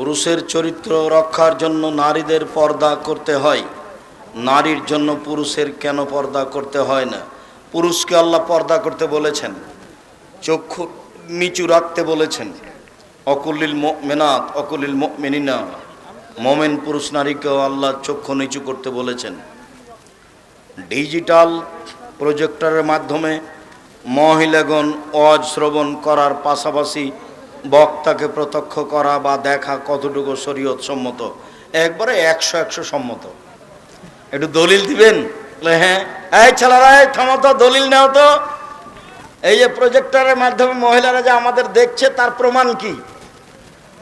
পুরুষের চরিত্র রক্ষার জন্য নারীদের পর্দা করতে হয়। নারীর জন্য পুরুষের কেন পর্দা করতে হয় না? পুরুষকে আল্লাহ পর্দা করতে বলেছেন। চক্ষু নিচু রাখতে বলেছেন। অকুলিল মেনাত অকুলিল মেনিনা মোমেন পুরুষ নারীকেও আল্লাহ চক্ষু নিচু করতে বলেছেন। ডিজিটাল প্রজেক্টরের মাধ্যমে মহিলাগণ অজ শ্রবণ করার পাশাপাশি বক্তাকে প্রত্যক্ষ করা বা দেখা কতটুকু শরীয়ত সম্মত একবারে একশো একশো সম্মত। একটু দলিল দিবেন? হ্যাঁ। এই ছেলেরা থামো দলিল নেও তো। এই যে প্রজেক্টরের মাধ্যমে মহিলারা যে আমাদের দেখছে, তার প্রমাণ কি?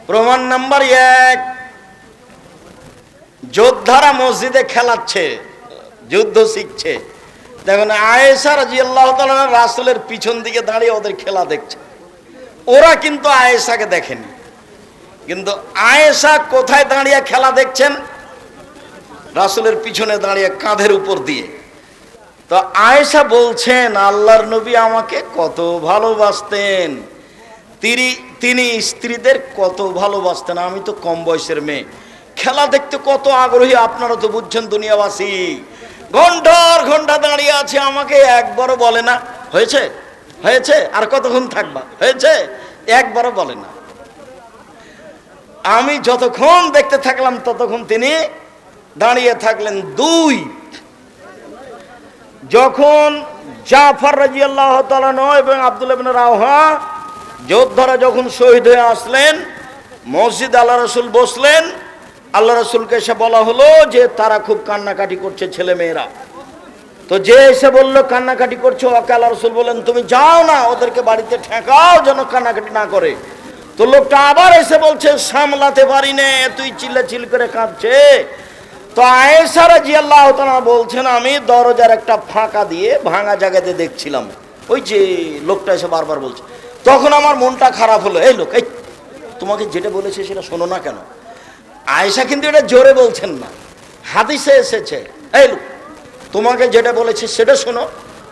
প্রমাণ নাম্বার এক, যোদ্ধারা মসজিদে খেলাচ্ছে, যুদ্ধ শিখছে। দেখুন, আয়েশা রাজি আল্লাহ রাসুলের পিছন দিকে দাঁড়িয়ে ওদের খেলা দেখছে। ওরা কিন্তু আয়েশাকে দেখেনি। কিন্তু আয়েশা কোথায় দাঁড়িয়ে খেলা দেখছেন? রাসুলের পিছনে দাঁড়িয়ে কাঁধের উপর দিয়ে। তো আয়েশা বলছেন, আল্লাহর নবী আমাকে কত ভালোবাসতেন। তিনি তিনি স্ত্রীদের কত ভালোবাসতেন। আমি তো কম বয়সের মেয়ে। খেলা দেখতে কত আগ্রহী, আপনারা তো বুঝছেন দুনিয়াবাসী। ঘণ্টার ঘণ্টা দাঁড়িয়ে আছে, আমাকে একবারও বলে না। হয়েছে? হয়েছে? আর কতক্ষণ থাকবা? হয়েছে? একবারও বলে না। আমি যতক্ষণ দেখতে থাকলাম ততক্ষণ তিনি দাঁড়িয়ে থাকলেন দুই। যখন জাফর রাজি আল্লাহ এবং আব্দুল রাওহা যোদ্ধারা যখন শহীদ হয়ে আসলেন, মসজিদ আল্লাহ রসুল বসলেন, আল্লাহ রসুলকে এসে বলা হলো যে তারা খুব কান্নাকাটি করছে ছেলে মেয়েরা তো যে এসে বলল, কান্নাকাটি করছ আল্লাহ রসুল বলেন তুমি যাও না, ওদেরকে বাড়িতে ঠেকাও যেন কান্নাকাটি না করে। তো লোকটা আবার এসে বলছে, সামলাতে পারি নে, তুই চিল্লা চিল করে কাঁদছে। তো আয়েসারা জি আল্লাহ বলছেন, আমি দরজার একটা ফাঁকা দিয়ে ভাঙা জায়গাতে দেখছিলাম। ওই যে লোকটা এসে বারবার বলছে। তখন আমার মনটা খারাপ হলো, এই লোক, এই, তোমাকে যেটা বলেছে সেটা শোনো না কেন? আয়েশা কিন্তু এটা জোরে বলছেন না। হাদিসে এসেছে, এই লোক তোমাকে যেটা বলেছে সেটা শোনো।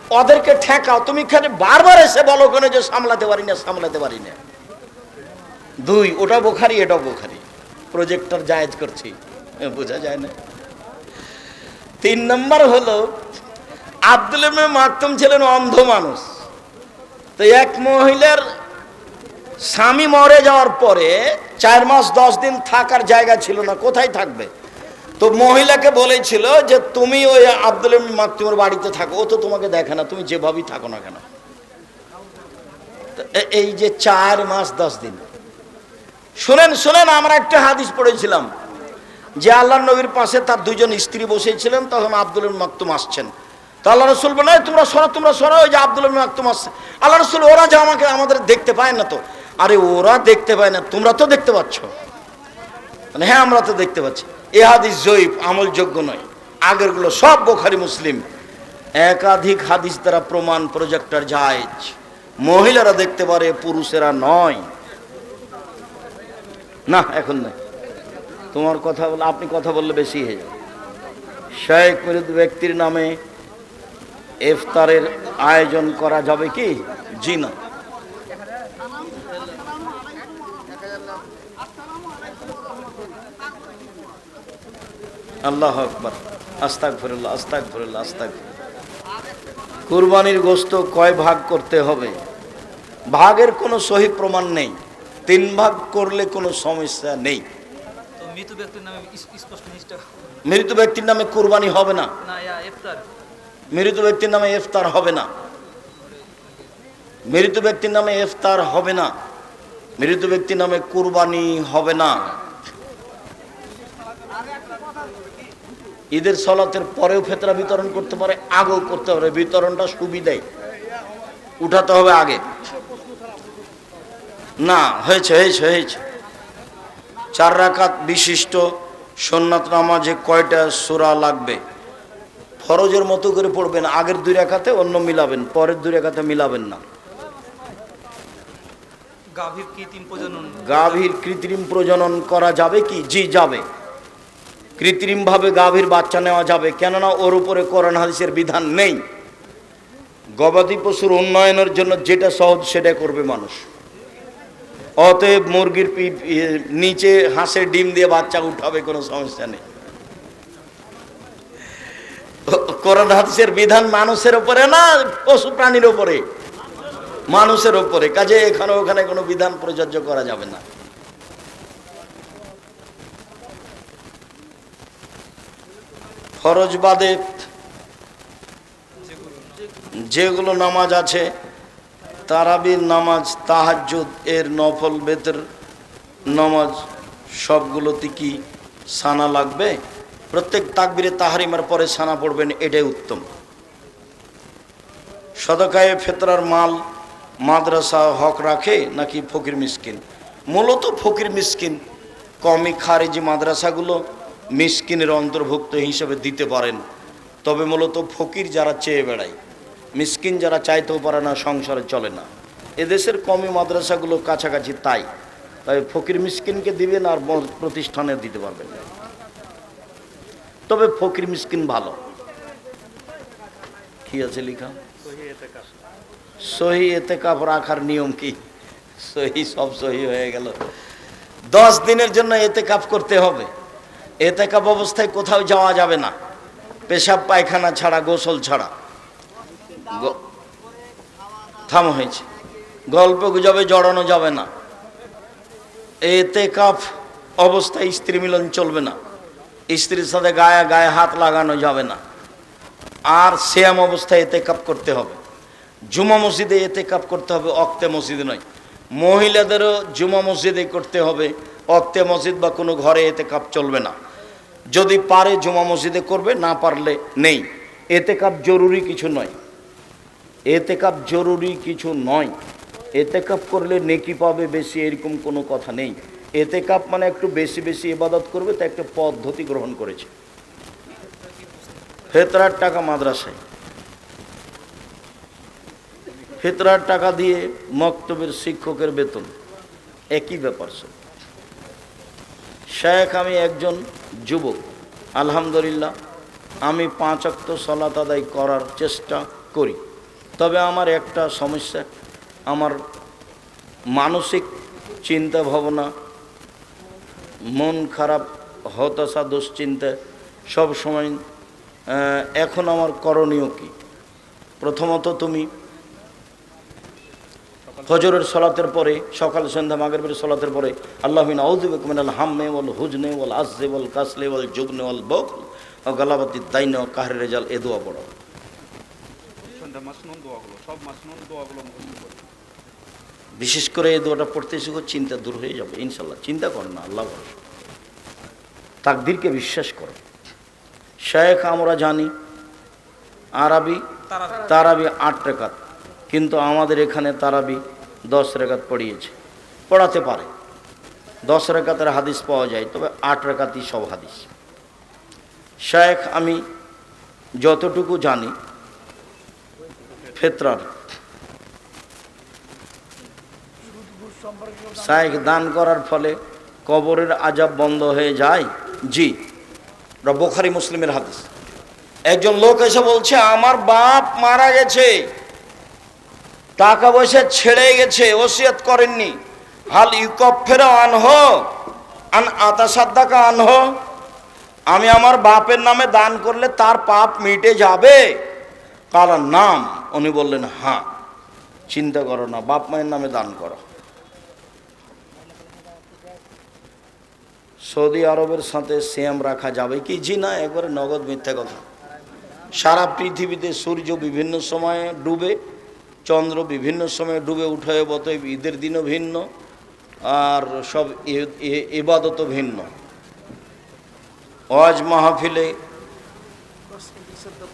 ওদেরকে ঠেকাও। তুমি খালি বারবার এসে বলো কেন যে সামলাতে পারি না, সামলাতে পারি না। দুই, ওটা বোখারি, এটা বোখারি। প্রজেক্টর জায়েজ করছি। বোঝা যায় না? তিন নম্বর হলো, আব্দুল মাকতুম ছিলেন অন্ধ মানুষ। তো এক মহিলার স্বামী মরে যাওয়ার পরে চার মাস দশ দিন থাকার জায়গা ছিল না। কোথায় থাকবে? তো মহিলাকে বলেছিল যে তুমি ওই আব্দুল মাকতুমের বাড়িতে থাকো, ও তো তোমাকে দেখে না, তুমি যেভাবেই থাকো না কেন? এই যে চার মাস, দশ দিন। শুনেন শুনেন, আমরা একটা হাদিস পড়েছিলাম যে আল্লাহ নবীর পাশে তার দুজন স্ত্রী বসেছিলেন, তখন আব্দুল মাকতুম আসছেন। তো আল্লাহ রসুল বলে তোমরা সরো তোমরা সরো, ওই যে আব্দুল মাকতুম আসছে। আল্লাহ রসুল ওরা যে আমাকে, আমাদের দেখতে পায় না তো। আরে, ওরা দেখতে পায় না, তোমরা তো দেখতে পাচ্ছ। মানে হ্যাঁ আমরা তো দেখতে পাচ্ছি। এ হাদিস জয়ীফ, আমলযোগ্য নয়। আগেরগুলো সব বোখারি মুসলিম। একাধিক হাদিস দ্বারা প্রমাণ প্রজেক্টর জায়েজ। মহিলারা দেখতে পারে, পুরুষেরা নয়। না, এখন নয়। তোমার কথা বলে, আপনি কথা বললে বেশি হয়ে যাবে। শেখ মৃত ব্যক্তির নামে ইফতারের আয়োজন করা যাবে কি? জি না। আল্লাহ আকবর। আস্তাক ফিরুল্লাহ আস্তাক ফিরুল্লাহ আস্তাক কুরবানির গোস্ত কয় ভাগ করতে হবে? ভাগের কোনো সহি প্রমাণ নেই। তিন ভাগ করলে কোনো সমস্যা নেই। মৃত ব্যক্তির নামে কুরবানি হবে না। মৃত ব্যক্তির নামে ইফতার হবে না। মৃত ব্যক্তির নামে ইফতার হবে না। মৃত ব্যক্তির নামে কুরবানি হবে না। ঈদের সলাতের পরেও ফেতরা বিতরণ করতে পারে আগেও করতে পারে। বিতরণটা সুবিধাই। উঠাতে হবে আগে। না হয়েছে হয়েছে হয়েছে। চার রাকাত বিশিষ্ট সন্ন্যাত নামাজে কয়টা সূরা লাগবে? ফরজের মতো করে পড়বেন আগের দুই রেখাতে অন্য মিলাবেন পরের দুই রেখাতে মিলাবেন না। গাভীর কৃত্রিম প্রজনন। গাভীর কৃত্রিম প্রজনন করা যাবে কি? জি যাবে। কৃত্রিমভাবে গাভীর বাচ্চা নেওয়া যাবে। কেননা ওর উপরে করোন হাদিসের বিধান নেই। গবাদি পশুর উন্নয়নের জন্য যেটা সহজ সেটা করবে মানুষ। অতএব মুরগির নিচে হাঁসের ডিম দিয়ে বাচ্চা উঠাবে, কোনো সমস্যা নেই। কোরআন হাদিসের বিধান মানুষের উপরে না, পশু প্রাণীর উপরে? মানুষের উপরে। কাজে এখানে ওখানে কোনো বিধান প্রযোজ্য করা যাবে না। ফরজ বাদে যেগুলো নামাজ আছে, তারাবির নামাজ, তাহাজ্জুদ, এর নফল, বেতের নামাজ সবগুলোতে কি সানা লাগবে? প্রত্যেক তাকবিরে তাহারিমার পরে সানা পড়বেন, এটাই উত্তম। সদকায়ে ফেতরার মাল মাদ্রাসা হক রাখে নাকি ফকির মিসকিন? মূলত ফকির মিসকিন কমি খারেজি মাদ্রাসাগুলো মিসকিনের অন্তর্ভুক্ত হিসেবে দিতে পারেন। তবে মূলত ফকির যারা চেয়ে বেড়ায়, মিসকিন যারা চাইতেও পারে না, সংসারে চলে না। এদেশের কমি মাদ্রাসাগুলো কাছাকাছি তাই। তাই ফকির মিসকিনকে দিবেন আর প্রতিষ্ঠানে দিতে পারবেন। তবে ফকির মিসকিন ভালো। কি আছে লিখা? সহি এতে কাপ রাখার নিয়ম কি? সহি সব সহি হয়ে গেল। দশ দিনের জন্য এতে কাপ করতে হবে। এতে কাপ অবস্থায় কোথাও যাওয়া যাবে না। পেশাব পায়খানা ছাড়া, গোসল ছাড়া। থাম হয়েছে। গল্প গুজবে, জড়ানো যাবে না। এতে কাপ অবস্থায় স্ত্রী মিলন চলবে না। স্ত্রীর সাথে গায়ে গায়ে হাত লাগানো যাবে না। আর শ্যাম অবস্থায় এতে কাপ করতে হবে। জুমা মসজিদে এতে কাপ করতে হবে, অক্তে মসজিদে নয়। মহিলাদেরও জুমা মসজিদে করতে হবে। অক্তে মসজিদ বা কোনো ঘরে এতে কাপ চলবে না। যদি পারে জুমা মসজিদে করবে, না পারলে নেই। এতে কাপ জরুরি কিছু নয়। এতে কাপ জরুরি কিছু নয়। এতে কাপ করলে নেকি পাবে বেশি, এরকম কোনো কথা নেই। এতে কাপ মানে একটু বেশি বেশি ইবাদত করবে, তা একটা পদ্ধতি গ্রহণ করেছে। ফেতরার টাকা মাদ্রাসায়। ফেতরার টাকা দিয়ে মক্তবের শিক্ষকের বেতন। একই ব্যাপার সব শেখ, আমি একজন যুবক, আলহামদুলিল্লাহ, আমি পাঁচ অক্ত সলাত আদায় করার চেষ্টা করি। তবে আমার একটা সমস্যা, আমার মানসিক চিন্তা ভাবনা মন খারাপ, হতাশা, দুশ্চিন্তা সব সময় এখন আমার করণীয় কি? প্রথমত তুমি ফজরের সলাতের পরে সকাল সন্ধ্যা মাগরবের সলাতের পরে আল্লাহিন আউদ্দিক মিনাল হাম্মে ওয়াল হুজনে ওয়াল আসজে ওয়াল কাসলে ওয়াল জুগনে ওয়াল বকল। ও গালাবাতি দাইন কাহের রেজাল এ দোয়া পড়ো। বিশেষ করে এই দোয়াটা পড়তে শিখো চিন্তা দূর হয়ে যাবে ইনশাল্লাহ চিন্তা করো না আল্লাহ তাকদিরকে বিশ্বাস করো। শেখ আমরা জানি আরবি তারাবি। তারাবি আট রেখাত। কিন্তু আমাদের এখানে তারাবি দশ রেখাত পড়িয়েছে, পড়াতে পারে। দশ রেখাতের হাদিস পাওয়া যায়, তবে আট রেখাতই সব হাদিস। শেখ, আমি যতটুকু জানি, ফেতরার। শায়েখ দান করার ফলে কবরের আজাব বন্ধ হয়ে যায়? জি। বোখারি, মুসলিমের হাদিস। একজন লোক এসে বলছে, আমার বাপ মারা গেছে। টাকা পয়সা ছেড়ে গেছে, ওসিয়ত করেননি। হাল ইউকপ ফেরো আনহ, আন আতা সাদ্দাকা আনহ। আমি আমার বাপের নামে দান করলে তার পাপ মিটে যাবে। কালার নাম। উনি বললেন হ্যাঁ চিন্তা করো না, বাপ মায়ের নামে দান করো। সৌদি আরবের সাথে সিয়াম রাখা যাবে কি? জি না একবারে নগদ মিথ্যা কথা। সারা পৃথিবীতে সূর্য বিভিন্ন সময়ে ডুবে চন্দ্র বিভিন্ন সময়ে ডুবে উঠে, অতএব ঈদের দিনও ভিন্ন আর সব ইবাদতও ভিন্ন। ওয়াজ মাহফিলে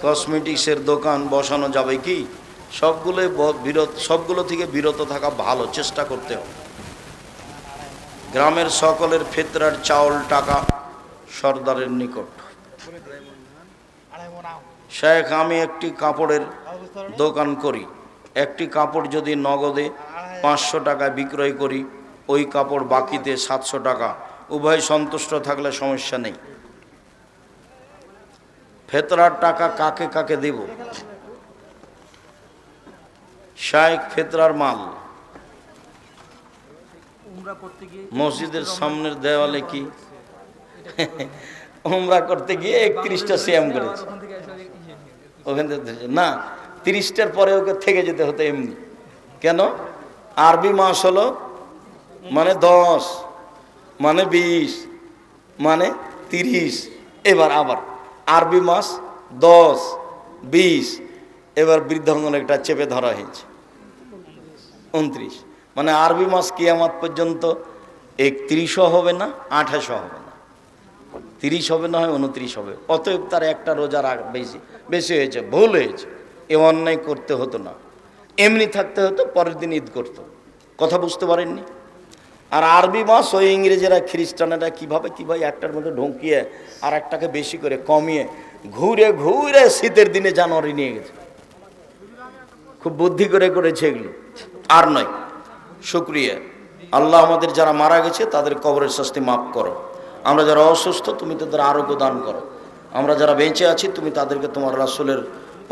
কসমেটিক্সের দোকান বসানো যাবে কি? সবগুলো বিরত, সবগুলো থেকে বিরত থাকা ভালো, চেষ্টা করতে হবে। গ্রামের সকলের ফেতরার চাউল টাকা সর্দারের নিকট। শেখ, আমি একটি কাপড়ের দোকান করি। একটি কাপড় যদি নগদে পাঁচশো টাকা বিক্রয় করি ওই কাপড় বাকিতে সাতশো টাকা। উভয় সন্তুষ্ট থাকলে সমস্যা নেই। ফেতরার টাকা কাকে কাকে দেব? শায়েক ফেতরার মাল। মসজিদের সামনের দেওয়ালে কি? উমরা করতে গিয়ে একত্রিশটা সিয়াম আবার করেছে। ওখান থেকে। না তিরিশটার পরে ওকে থেকে যেতে হতো এমনি। কেন? আরবি মাস হলো মানে দশ মানে বিশ মানে তিরিশ, এবার আবার। আরবি মাস দশ, বিশ, এবার বৃদ্ধাঙ্গন একটা চেপে ধরা হয়েছে। উনত্রিশ। মানে আরবি মাস কিয়ামাত পর্যন্ত একত্রিশও হবে না, আঠাশও হবে না। তিরিশ হবে না হয় উনত্রিশ হবে। অতএব তার একটা রোজার বেশি বেশি হয়েছে, ভুল হয়েছে। এ অন্যায় করতে হতো না। এমনি থাকতে হতো, পরের দিন ঈদ করতো। কথা বুঝতে পারেননি? আর আরবি মাস ওই ইংরেজেরা, খ্রিস্টানেরা কীভাবে কীভাবে একটার মধ্যে ঢুকিয়ে আর একটাকে বেশি করে কমিয়ে ঘুরে ঘুরে শীতের দিনে জানুয়ারি নিয়ে গেছে। খুব বুদ্ধি করে করেছে এগুলো। আর নয়, শুক্রিয়া। আল্লাহ আমাদের যারা মারা গেছে, তাদের কবরের শাস্তি মাফ করো। আমরা যারা অসুস্থ, তুমি তাদের আরোগ্য দান করো। আমরা যারা বেঁচে আছি, তুমি তাদেরকে তোমার রাসূলের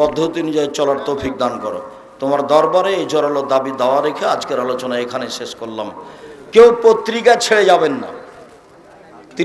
পদ্ধতি অনুযায়ী চলার তৌফিক দান করো। তোমার দরবারে এই জোরালো দাবি দেওয়া রেখে আজকের আলোচনা এখানে শেষ করলাম। কেউ পত্রিকা ছেড়ে যাবেন না।